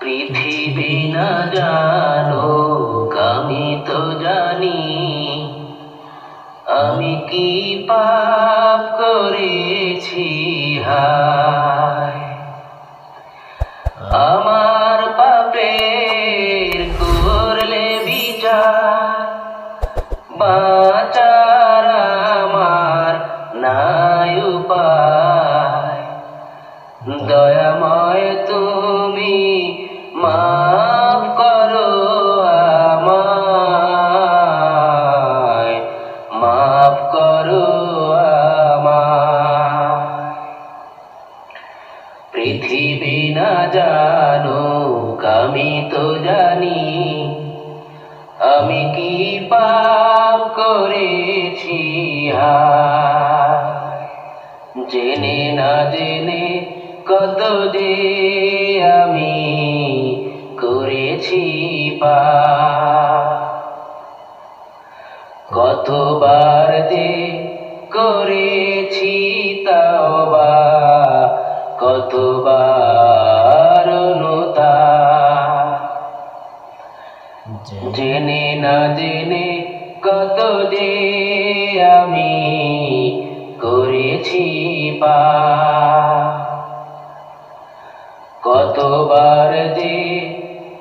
পৃথিবী না জানো, আমি তো জানি। আমি কি পাপ করেছি? আমার পাপের করলে বিচার বাঁচার দয়াময় তুমি মাফ করো আমায়, মাফ করো আমায়। পৃথিবী না জানো আমি তো জানি, আমি কি পাপ করেছি হায়? জেনে না জেনে কত যে আমি করেছি পা। কতবার যে করেছি তাওবা, কতবার অনুতা। জেনে না জেনে কত যে আমি করেছি পা। কতবার যে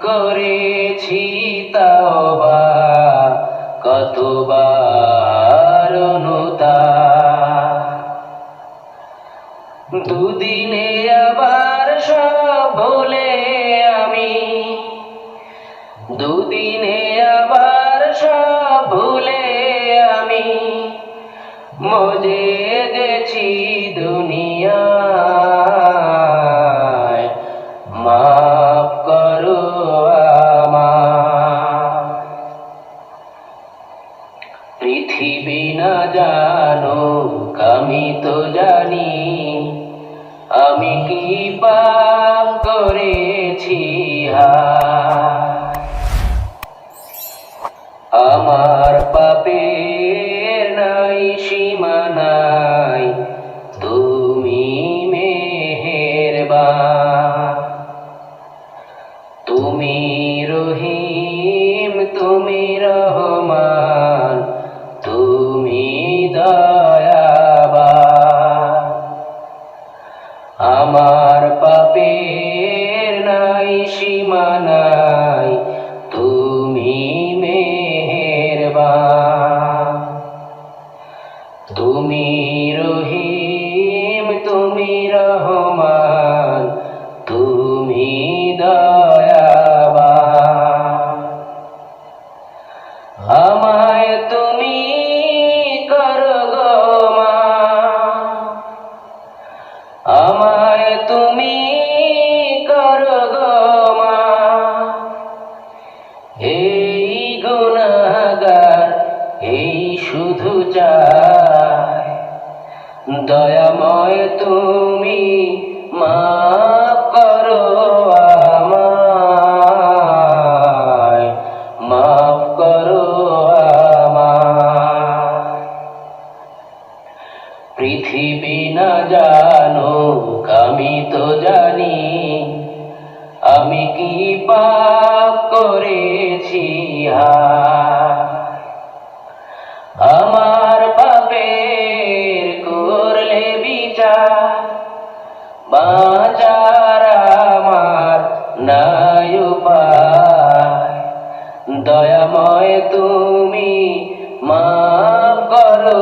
করেছি তাওবা কতবার অনুতা। দুদিনে আবার সব ভুলে আমি, দুদিনে আবার সব ভুলে আমি। মজে গেছি দুনিয়ায় তো জানি আমি কি পাপ করেছি আমার সীমা নাই তুমি মেহেরবান। তুমি রহিম, তুমি রহমান, তুমি দয়াবান। আমায় তুমি করো গো মা। আমায় তুমি এই শুধু চায় দয়াময় তুমি মাফ করো মাফ করো আমায়। পৃথিবী না জানো আমি তো জানি আমি কি পাপ করেছি হায়। বাঁচার আমার নাই উপায়। দয়াময় তুমি মা করো